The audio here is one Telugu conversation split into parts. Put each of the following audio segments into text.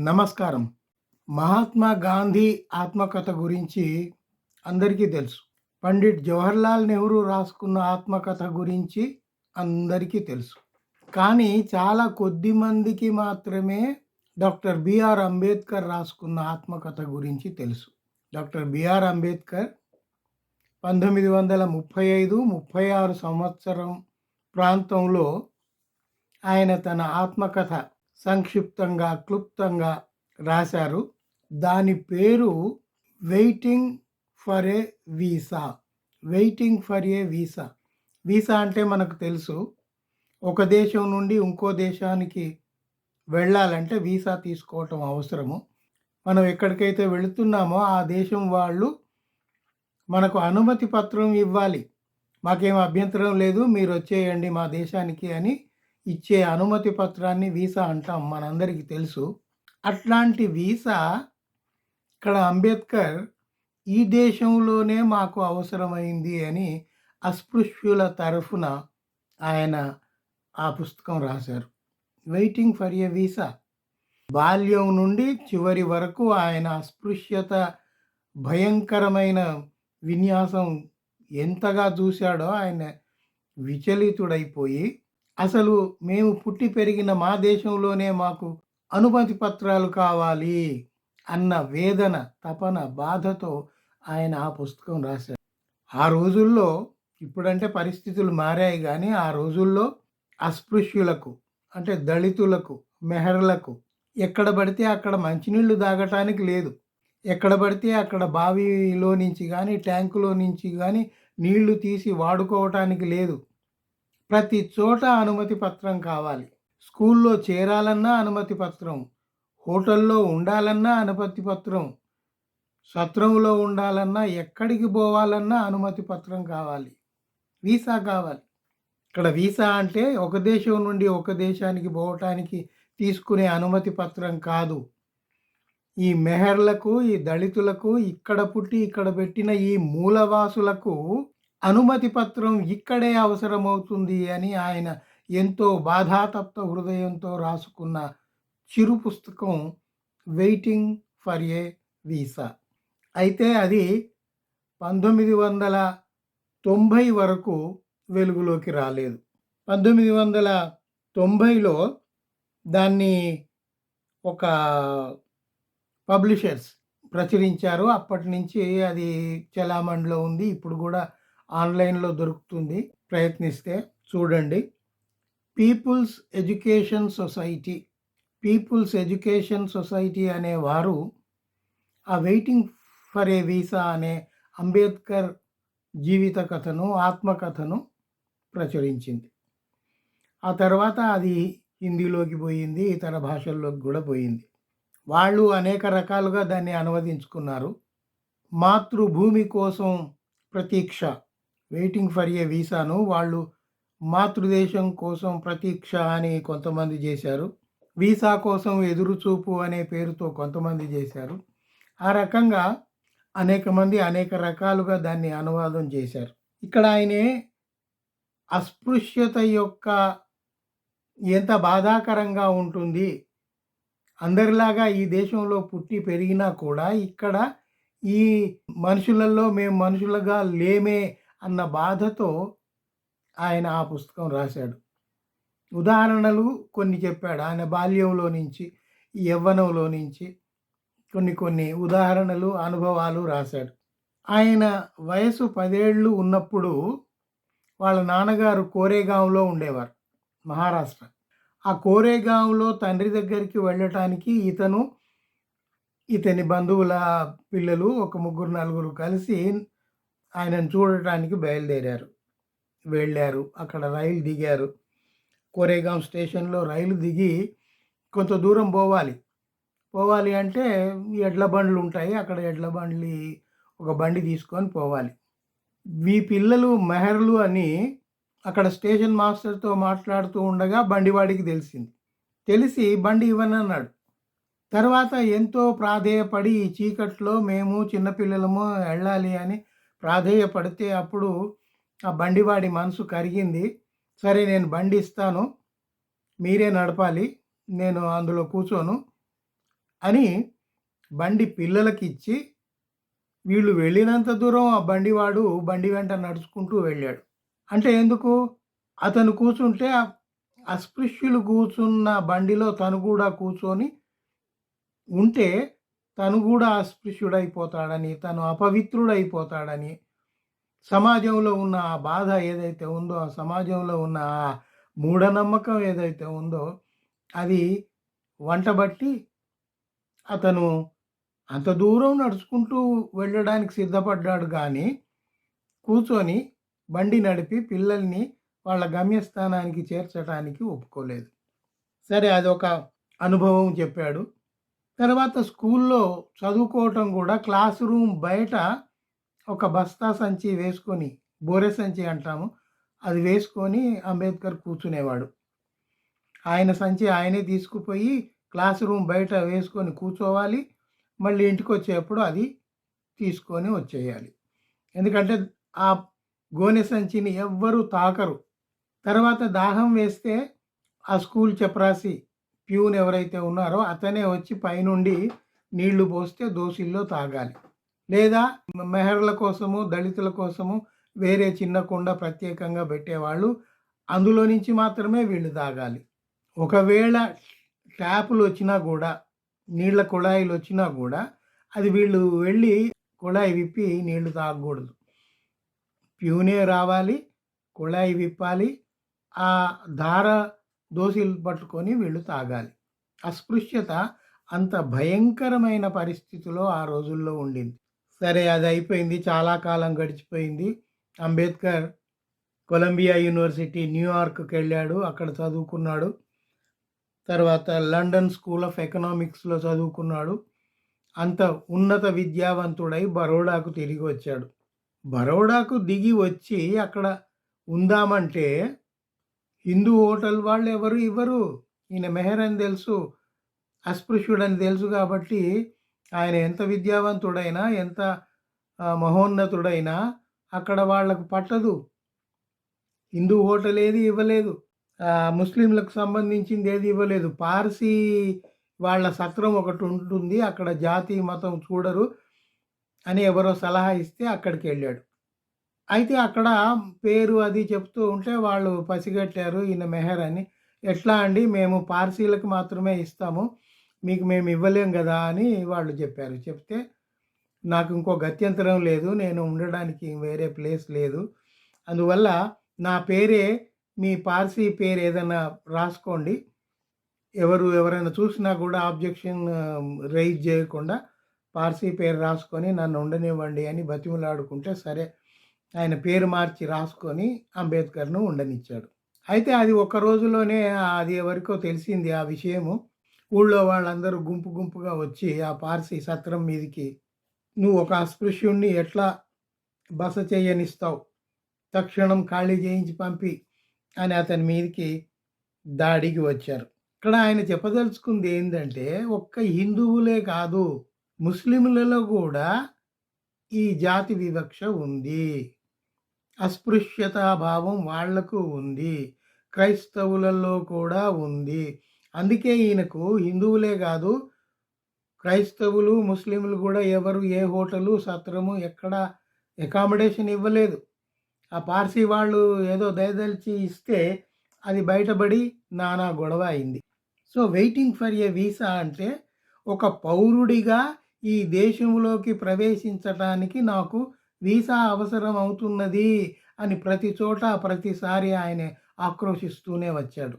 నమస్కారం. మహాత్మా గాంధీ ఆత్మకథ గురించి అందరికీ తెలుసు. పండిట్ జవహర్లాల్ నెహ్రూ రాసుకున్న ఆత్మకథ గురించి అందరికీ తెలుసు. కానీ చాలా కొద్ది మందికి మాత్రమే డాక్టర్ బిఆర్ అంబేద్కర్ రాసుకున్న ఆత్మకథ గురించి తెలుసు. డాక్టర్ బిఆర్ అంబేద్కర్ పంతొమ్మిది వందల ముప్పై ఐదు ముప్పై ఆరు సంవత్సరం ప్రాంతంలో ఆయన తన ఆత్మకథ సంక్షిప్తంగా క్లుప్తంగా రాశారు. దాని పేరు waiting for a visa waiting for a visa visa అంటే మనకు తెలుసు. ఒక దేశం నుండి ఇంకో దేశానికి వెళ్ళాలంటే వీసా తీసుకోవటం అవసరము. మనం ఎక్కడికైతే వెళుతున్నామో ఆ దేశం వాళ్ళు మనకు అనుమతి పత్రం ఇవ్వాలి. మాకేం అభ్యంతరం లేదు మీరు వచ్చేయండి మా దేశానికి అని ఇచ్చే అనుమతి పత్రాన్ని వీసా అంటాం మనందరికీ తెలుసు. అట్లాంటి వీసా ఇక్కడ అంబేద్కర్ ఈ దేశంలోనే మాకు అవసరమైంది అని అస్పృశ్యుల తరఫున ఆయన ఆ పుస్తకం రాశారు. Waiting for a visa. బాల్యం నుండి చివరి వరకు ఆయన అస్పృశ్యత భయంకరమైన విన్యాసం ఎంతగా చూశాడో ఆయన విచలితుడైపోయి అసలు మేము పుట్టి పెరిగిన మా దేశంలోనే మాకు అనుమతి పత్రాలు కావాలి అన్న వేదన తపన బాధతో ఆయన ఆ పుస్తకం రాశారు. ఆ రోజుల్లో ఇప్పుడంటే పరిస్థితులు మారాయి కానీ ఆ రోజుల్లో అస్పృశ్యులకు అంటే దళితులకు మెహర్లకు ఎక్కడ పడితే అక్కడ మంచినీళ్ళు తాగటానికి లేదు. ఎక్కడ పడితే అక్కడ బావిలో నుంచి కానీ ట్యాంకులో నుంచి కానీ నీళ్ళు తీసి వాడుకోవటానికి లేదు. ప్రతి చోట అనుమతి పత్రం కావాలి. స్కూల్లో చేరాలన్నా అనుమతి పత్రం. హోటల్లో ఉండాలన్నా అనుమతి పత్రం. సత్రంలో ఉండాలన్నా ఎక్కడికి పోవాలన్నా అనుమతి పత్రం కావాలి. వీసా కావాలి. ఇక్కడ వీసా అంటే ఒక దేశం నుండి ఒక దేశానికి పోవటానికి తీసుకునే అనుమతి పత్రం కాదు. ఈ మెహర్లకు ఈ దళితులకు ఇక్కడ పుట్టి ఇక్కడ పెట్టిన ఈ మూలవాసులకు అనుమతి పత్రం ఇక్కడే అవసరమవుతుంది అని ఆయన ఎంతో బాధాతప్త హృదయంతో రాసుకున్న చిరు పుస్తకం వెయిటింగ్ ఫర్ ఏ వీసా అయితే అది పంతొమ్మిది వందల తొంభై వరకు వెలుగులోకి రాలేదు. పంతొమ్మిది వందల తొంభైలో దాన్ని ఒక పబ్లిషర్స్ ప్రచురించారు. అప్పటి నుంచి అది చలామణిలో ఉంది. ఇప్పుడు కూడా ఆన్లైన్లో దొరుకుతుంది. ప్రయత్నిస్తే చూడండి. People's education society. People's education society అనే వారు ఆ వెయిటింగ్ ఫర్ ఏ వీసా అనే అంబేద్కర్ జీవిత కథను ఆత్మకథను ప్రచురించింది. ఆ తర్వాత అది హిందీలోకి పోయింది ఇతర భాషల్లోకి కూడా పోయింది. వాళ్ళు అనేక రకాలుగా దాన్ని అనువదించుకున్నారు. మాతృభూమి కోసం ప్రతీక్ష. వెయిటింగ్ ఫర్ ఏ వీసాను. వాళ్ళు మాతృదేశం కోసం ప్రతీక్ష అని కొంతమంది చేశారు. వీసా కోసం ఎదురుచూపు అనే పేరుతో కొంతమంది చేశారు. ఆ రకంగా అనేక మంది అనేక రకాలుగా దాన్ని అనువాదం చేశారు. ఇక్కడ ఆయనే అస్పృశ్యత యొక్క ఎంత బాధాకరంగా ఉంటుంది అందరిలాగా ఈ దేశంలో పుట్టి పెరిగినా కూడా ఇక్కడ ఈ మనుషులలో మేము మనుషులుగా లేమే అన్న బాధతో ఆయన ఆ పుస్తకం రాశాడు. ఉదాహరణలు కొన్ని చెప్పాడు. ఆయన బాల్యంలో నుంచి యవ్వనంలో నుంచి కొన్ని కొన్ని ఉదాహరణలు అనుభవాలు రాశాడు. ఆయన వయసు పదేళ్ళు ఉన్నప్పుడు వాళ్ళ నాన్నగారు కోరేగాంలో ఉండేవారు మహారాష్ట్ర. ఆ కోరేగాంలో తండ్రి దగ్గరికి వెళ్ళటానికి ఇతను ఇతని బంధువుల పిల్లలు ఒక ముగ్గురు నలుగురు కలిసి ఆయనను చూడటానికి బయలుదేరారు. వెళ్ళారు. అక్కడ రైలు దిగారు. కోరేగాం స్టేషన్లో రైలు దిగి కొంత దూరం పోవాలి. పోవాలి అంటే ఎడ్ల బండ్లు ఉంటాయి. అక్కడ ఎడ్ల బండ్లు ఒక బండి తీసుకొని పోవాలి. మీ పిల్లలు మెహర్లు అని అక్కడ స్టేషన్ మాస్టర్తో మాట్లాడుతూ ఉండగా బండివాడికి తెలిసింది. తెలిసి బండి ఇవ్వనన్నాడు తర్వాత ఎంతో ప్రాధేయపడి ఈ చీకట్లో మేము చిన్నపిల్లలము వెళ్ళాలి అని ప్రాధేయపడితే అప్పుడు ఆ బండివాడి మనసు కరిగింది సరే నేను బండి ఇస్తాను మీరే నడపాలి నేను అందులో కూర్చోను అని బండి పిల్లలకి ఇచ్చి వీళ్ళు వెళ్ళినంత దూరం ఆ బండివాడు బండి వెంట నడుచుకుంటూ వెళ్ళాడు. అంటే ఎందుకు? అతను కూర్చుంటే అస్పృశ్యులు కూర్చున్న బండిలో తను కూడా కూర్చొని ఉంటే తను కూడా అస్పృశ్యుడైపోతాడని, తను అపవిత్రుడైపోతాడని, సమాజంలో ఉన్న ఆ బాధ ఏదైతే ఉందో, ఆ సమాజంలో ఉన్న ఆ మూఢనమ్మకం ఏదైతే ఉందో, అది వంటబట్టి అతను అంత దూరం నడుచుకుంటూ వెళ్ళడానికి సిద్ధపడ్డాడు కానీ కూర్చొని బండి నడిపి పిల్లల్ని వాళ్ళ గమ్యస్థానానికి చేర్చటానికి ఒప్పుకోలేదు. సరే అదొక అనుభవం చెప్పాడు. తర్వాత స్కూల్లో చదువుకోవటం కూడా క్లాస్ రూమ్ బయట ఒక బస్తా సంచి వేసుకొని, బోరె సంచి అంటాము. అది వేసుకొని అంబేద్కర్ కూర్చునేవాడు. ఆయన సంచి ఆయనే తీసుకుపోయి క్లాస్ రూమ్ బయట వేసుకొని కూర్చోవాలి. మళ్ళీ ఇంటికి వచ్చేప్పుడు అది తీసుకొని వచ్చేయాలి. ఎందుకంటే ఆ గోనె సంచిని ఎవ్వరు తాకరు. తర్వాత దాహం వేస్తే ఆ స్కూల్ చపరాసి ప్యూన్ ఎవరైతే ఉన్నారో అతనే వచ్చి పైనుండి నీళ్ళు పోస్తే దోసిల్లో తాగాలి. లేదా మెహర్‌ల కోసము, దళితుల కోసము వేరే చిన్న కుండ ప్రత్యేకంగా పెట్టేవాళ్ళు. అందులో నుంచి మాత్రమే వీళ్ళు తాగాలి. ఒకవేళ ట్యాపులు వచ్చినా కూడా నీళ్ళ కుళాయిలొచ్చినా కూడా అది వీళ్ళు వెళ్ళి కుళాయి విప్పి నీళ్ళు తాగకూడదు. ప్యూనే రావాలి. కుళాయి విప్పాలి. ఆ ధార దోసిలు పట్టుకొని వీళ్ళు తాగాలి. అస్పృశ్యత అంత భయంకరమైన పరిస్థితిలో ఆ రోజుల్లో ఉండింది. సరే అది అయిపోయింది చాలా కాలం గడిచిపోయింది. అంబేద్కర్ కొలంబియా యూనివర్సిటీ న్యూయార్క్కి వెళ్ళాడు అక్కడ చదువుకున్నాడు. తర్వాత లండన్ స్కూల్ ఆఫ్ ఎకనామిక్స్‌లో చదువుకున్నాడు. అంత ఉన్నత విద్యావంతుడై బరోడాకు తిరిగి వచ్చాడు. బరోడాకు దిగి వచ్చి అక్కడ ఉందామంటే హిందూ హోటల్ వాళ్ళు ఎవరు ఇవ్వరు. ఈయన మెహర్ అని తెలుసు. అస్పృశ్యుడని తెలుసు కాబట్టి ఆయన ఎంత విద్యావంతుడైనా, ఎంత మహోన్నతుడైనా అక్కడ వాళ్ళకు పట్టదు. హిందూ హోటల్ ఏది ఇవ్వలేదు. ముస్లింలకు సంబంధించింది ఏది ఇవ్వలేదు. పార్సీ వాళ్ళ సత్రం ఒకటి ఉంటుంది అక్కడ జాతి, మతం చూడరు అని ఎవరో సలహా ఇస్తే అక్కడికి వెళ్ళాడు అయితే అక్కడ పేరు అది చెప్తూ ఉంటే వాళ్ళు పసిగట్టారు ఈయన మెహర్ అని. ఎట్లా అండి మేము పార్సీలకు మాత్రమే ఇస్తాము. మీకు మేము ఇవ్వలేం కదా అని వాళ్ళు చెప్పారు. చెప్తే నాకు ఇంకో గత్యంతరం లేదు. నేను ఉండడానికి వేరే ప్లేస్ లేదు. అందువల్ల నా పేరే మీ పార్సీ పేరు ఏదైనా రాసుకోండి. ఎవరు ఎవరైనా చూసినా కూడా ఆబ్జెక్షన్ రైజ్ చేయకుండా పార్సీ పేరు రాసుకొని నన్ను ఉండనివ్వండి అని బతిమలాడుకుంటే సరే ఆయన పేరు మార్చి రాసుకొని అంబేద్కర్‌ను ఉండనిచ్చాడు. అయితే అది ఒక్క రోజులోనే అది ఎవరికో తెలిసింది ఆ విషయము. ఊళ్ళో వాళ్ళందరూ గుంపు గుంపుగా వచ్చి ఆ పార్సీ సత్రం మీదికి "నువ్వు ఒక అస్పృశ్యుణ్ణి ఎట్లా బస చేయనిస్తావు? తక్షణం ఖాళీ చేయించి పంపి" అని అతని మీదకి దాడికి వచ్చారు. ఇక్కడ ఆయన చెప్పదలుచుకుంది ఏంటంటే ఒక్క హిందువులే కాదు ముస్లిములలో కూడా ఈ జాతి వివక్ష ఉంది. అస్పృశ్యతా భావం వాళ్ళకు ఉంది. క్రైస్తవులలో కూడా ఉంది. అందుకే ఈయనకు హిందువులే కాదు క్రైస్తవులు, ముస్లింలు కూడా ఎవరు ఏ హోటలు, సత్రము ఎక్కడ అకామిడేషన్ ఇవ్వలేదు. ఆ పార్సీ వాళ్ళు ఏదో దయదలిచి ఇస్తే అది బయటపడి నానా గొడవ అయింది. So, waiting for a visa అంటే ఒక పౌరుడిగా ఈ దేశంలోకి ప్రవేశించటానికి నాకు వీసా అవసరం అవుతున్నది అని ప్రతి చోట, ప్రతిసారి ఆయన ఆక్రోశిస్తూనే వచ్చాడు.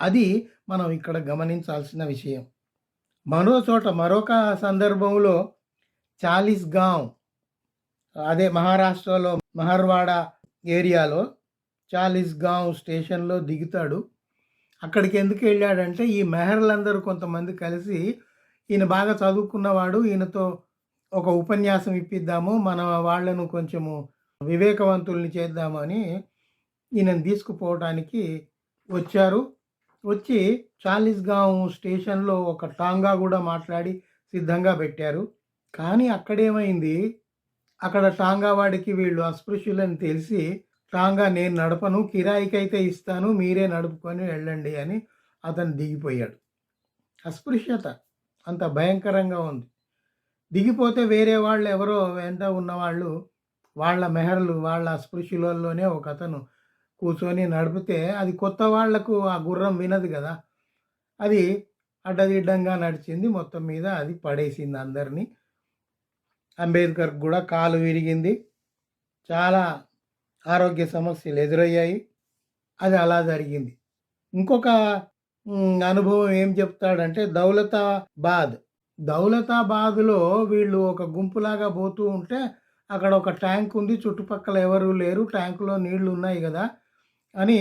అది మనం ఇక్కడ గమనించాల్సిన విషయం. మరో చోట మరొక సందర్భంలో చాలిస్గావ్ అదే మహారాష్ట్రలో మహర్వాడ ఏరియాలో చాలిస్గావ్ స్టేషన్‌లో దిగుతాడు. అక్కడికి ఎందుకు వెళ్ళాడంటే ఈ మెహర్‌లందరూ కొంతమంది కలిసి ఈయన బాగా చదువుకున్నవాడు. ఈయనతో ఒక ఉపన్యాసం ఇప్పిద్దాము. మన వాళ్ళను కొంచెము వివేకవంతుల్ని చేద్దామని ఈయనను తీసుకుపోవటానికి వచ్చారు. వచ్చి చాలీస్గాం స్టేషన్‌లో ఒక టాంగా కూడా మాట్లాడి సిద్ధంగా పెట్టారు. కానీ అక్కడేమైంది అక్కడ టాంగా వాడికి వీళ్ళు అస్పృశ్యులని తెలిసి టాంగా నేను నడపను. కిరాయికైతే ఇస్తాను. మీరే నడుపుకొని వెళ్ళండి అని అతను దిగిపోయాడు. అస్పృశ్యత. అంత భయంకరంగా ఉంది. దిగిపోతే వేరే వాళ్ళు ఎవరో వెంట ఉన్నవాళ్ళు వాళ్ళ మెహర్లు వాళ్ళ స్పృశులలోనే ఒకతను కూర్చొని నడిపితే అది కొత్త వాళ్ళకు ఆ గుర్రం వినదు కదా అది అడ్డదిడ్డంగా నడిచింది. మొత్తం మీద అది పడేసింది అందరినీ అంబేద్కర్ కూడా కాలు విరిగింది. చాలా ఆరోగ్య సమస్యలు ఎదురయ్యాయి. అది అలా జరిగింది. ఇంకొక అనుభవం ఏం చెప్తాడంటే దౌలతాబాద్. దౌలతాబాద్‌లో వీళ్ళు ఒక గుంపులాగా పోతూ ఉంటే అక్కడ ఒక ట్యాంక్ ఉంది. చుట్టుపక్కల ఎవరు లేరు. ట్యాంకులో నీళ్ళు ఉన్నాయి కదా అని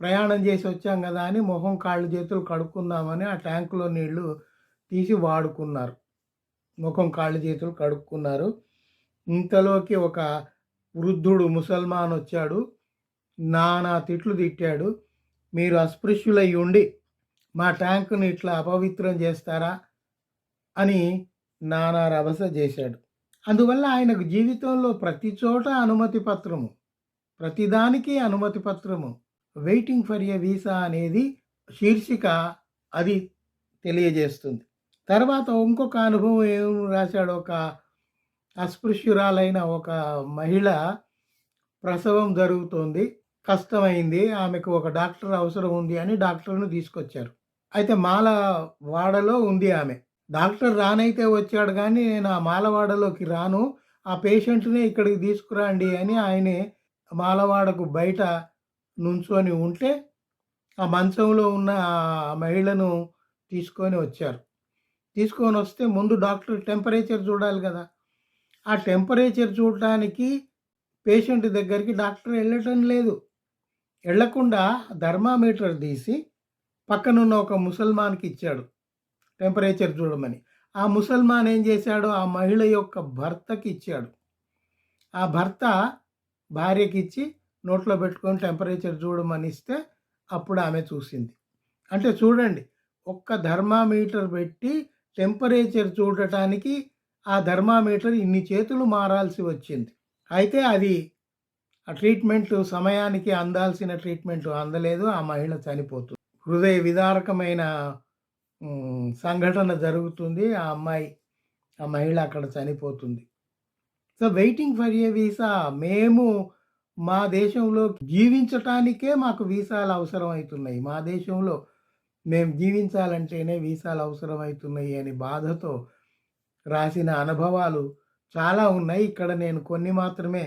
ప్రయాణం చేసి వచ్చాం కదా అని మొహం, కాళ్ళు, చేతులు కడుక్కుందామని ఆ ట్యాంకులో నీళ్ళు తీసి వాడుకున్నారు. ముఖం, కాళ్ళు, చేతులు కడుక్కున్నారు. ఇంతలోకి ఒక వృద్ధుడు ముసల్మాన్ వచ్చాడు. నానా తిట్లు తిట్టాడు. మీరు అస్పృశ్యులై ఉండి మా ట్యాంక్‌ని ఇట్లా అపవిత్రం చేస్తారా? అని నానా రభస చేశాడు. అందువల్ల ఆయనకు జీవితంలో ప్రతి చోట అనుమతి పత్రము. ప్రతిదానికి అనుమతి పత్రము. వెయిటింగ్ ఫర్ ఎ వీసా అనేది శీర్షిక అది తెలియజేస్తుంది. తర్వాత ఇంకొక అనుభవం ఏం రాశాడు ఒక అస్పృశ్యురాలైన ఒక మహిళ ప్రసవం జరుగుతోంది. కష్టమైంది. ఆమెకు ఒక డాక్టర్ అవసరం ఉంది అని డాక్టర్ను తీసుకొచ్చారు. అయితే మాల వాడలో ఉంది ఆమె. డాక్టర్ రానైతే వచ్చాడు కానీ నేను ఆ మాలవాడలోకి రాను. ఆ పేషెంట్‌నే ఇక్కడికి తీసుకురండి అని ఆయనే మాలవాడకు బయట నుంచొని ఉంటే ఆ మంచంలో ఉన్న ఆ మహిళను తీసుకొని వచ్చారు. తీసుకొని వస్తే ముందు డాక్టర్ టెంపరేచర్ చూడాలి కదా ఆ టెంపరేచర్ చూడటానికి పేషెంట్ దగ్గరికి డాక్టర్ వెళ్ళటం లేదు. వెళ్ళకుండా థర్మామీటర్ తీసి పక్కనున్న ఒక ముసల్మాన్‌కి ఇచ్చాడు. టెంపరేచర్ చూడమని. ఆ ముసల్మాన్ ఏం చేశాడు? ఆ మహిళ యొక్క భర్తకి ఇచ్చాడు. ఆ భర్త భార్యకి ఇచ్చి నోట్లో పెట్టుకొని టెంపరేచర్ చూడమని ఇస్తే అప్పుడు ఆమె చూసింది. అంటే చూడండి ఒక్క ధర్మామీటర్ పెట్టి టెంపరేచర్ చూడటానికి ఆ ధర్మామీటర్ ఇన్ని చేతులు మారాల్సి వచ్చింది. అయితే అది ఆ ట్రీట్మెంట్ సమయానికి అందాల్సిన ట్రీట్మెంట్ అందలేదు. ఆ మహిళ చనిపోతుంది. హృదయ విదారకమైన సంఘటన జరుగుతుంది. ఆ అమ్మాయి, ఆ మహిళ అక్కడ చనిపోతుంది. So, waiting for a visa మేము మా దేశంలో జీవించటానికే మాకు వీసాలు అవసరం అవుతున్నాయి మా దేశంలో మేము జీవించాలంటేనే వీసాలు అవసరం అవుతున్నాయి అని బాధతో రాసిన అనుభవాలు చాలా ఉన్నాయి. ఇక్కడ నేను కొన్ని మాత్రమే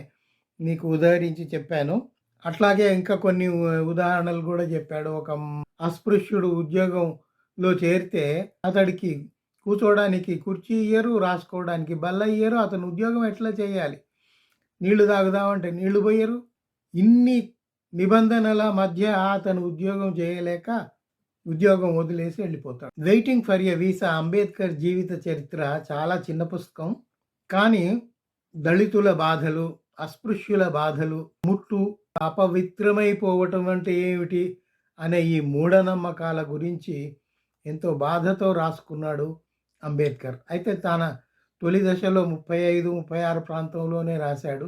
మీకు ఉదహరించి చెప్పాను. అట్లాగే ఇంకా కొన్ని ఉదాహరణలు కూడా చెప్పాడు. ఒక అస్పృశ్యుడు ఉద్యోగం లో చేరితే అతడికి కూర్చోవడానికి కుర్చీ ఇయ్యరు. రాసుకోవడానికి బల్ల ఇయ్యరు. అతను ఉద్యోగం ఎట్లా చేయాలి? నీళ్ళు తాగుదామంటే నీళ్ళు పోయరు. ఇన్ని నిబంధనల మధ్య అతను ఉద్యోగం చేయలేక ఉద్యోగం వదిలేసి వెళ్ళిపోతాడు. 'Waiting for a visa' Ambedkar జీవిత చరిత్ర చాలా చిన్న పుస్తకం. కానీ దళితుల బాధలు, అస్పృశ్యుల బాధలు, ముట్టు, అపవిత్రమైపోవటం అంటే ఏమిటి అనే ఈ మూఢనమ్మకాల గురించి ఎంతో బాధతో రాసుకున్నాడు అంబేద్కర్. అయితే తన తొలి దశలో 35, 36 ప్రాంతంలోనే రాశాడు.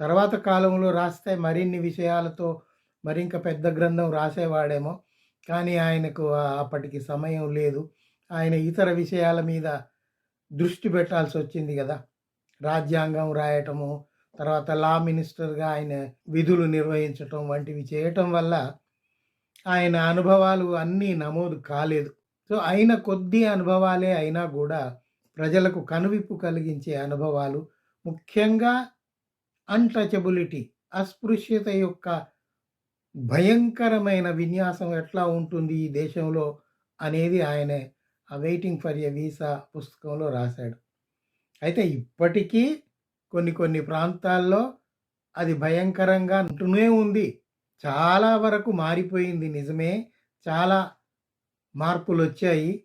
తర్వాత కాలంలో రాస్తే మరిన్ని విషయాలతో మరింక పెద్ద గ్రంథం రాసేవాడేమో. కానీ ఆయనకు అప్పటికి సమయం లేదు. ఆయన ఇతర విషయాల మీద దృష్టి పెట్టాల్సి వచ్చింది కదా రాజ్యాంగం రాయటము, తర్వాత లా మినిస్టర్‌గా ఆయన విధులు నిర్వహించటం వంటివి చేయటం వల్ల ఆయన అనుభవాలు అన్నీ నమోదు కాలేదు. సో, అయిన కొద్ది అనుభవాలే అయినా కూడా ప్రజలకు కనువిప్పు కలిగించే అనుభవాలు. ముఖ్యంగా అన్‌టచబిలిటీ అస్పృశ్యత యొక్క భయంకరమైన విన్యాసం ఎట్లా ఉంటుంది ఈ దేశంలో అనేది ఆయనే ఆ 'వెయిటింగ్ ఫర్ ఎ వీసా' పుస్తకంలో రాశాడు. అయితే ఇప్పటికీ కొన్ని కొన్ని ప్రాంతాల్లో అది భయంకరంగా ఉంటూనే ఉంది. చాలా వరకు మారిపోయింది నిజమే. చాలా మార్పులు వచ్చాయి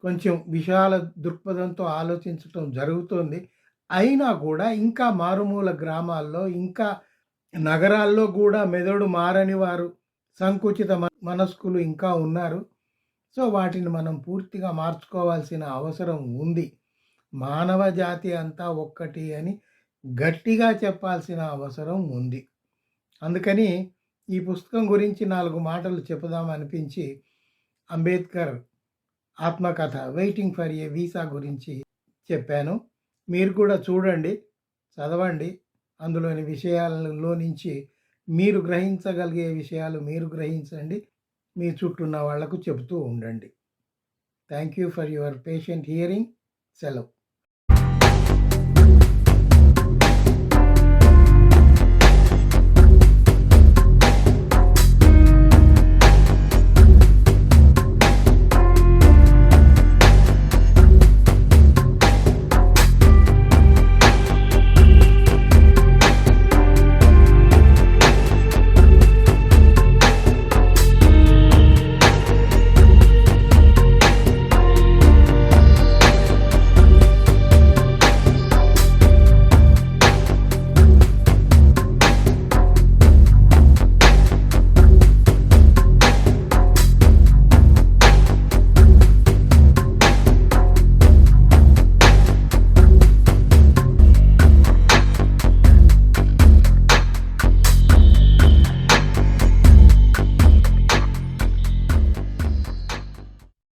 కొంచెం విశాల దృక్పథంతో ఆలోచించటం జరుగుతోంది. అయినా కూడా ఇంకా మారుమూల గ్రామాల్లో, ఇంకా నగరాల్లో కూడా మెదడు మారని వారు, సంకుచిత మనస్కులు ఇంకా ఉన్నారు. సో, వాటిని మనం పూర్తిగా మార్చుకోవాల్సిన అవసరం ఉంది. మానవ జాతి అంతా ఒక్కటి అని గట్టిగా చెప్పాల్సిన అవసరం ఉంది. అందుకని ఈ పుస్తకం గురించి నాలుగు మాటలు చెపుదాం అనిపించి అంబేద్కర్ ఆత్మకథ వెయిటింగ్ ఫర్ ఏ వీసా గురించి చెప్పాను. మీరు కూడా చూడండి చదవండి. అందులోని విషయాలలో నుంచి మీరు గ్రహించగలిగే విషయాలు మీరు గ్రహించండి. మీ చుట్టూ ఉన్న వాళ్ళకు చెబుతూ ఉండండి. Thank you for your patient hearing సెలవు.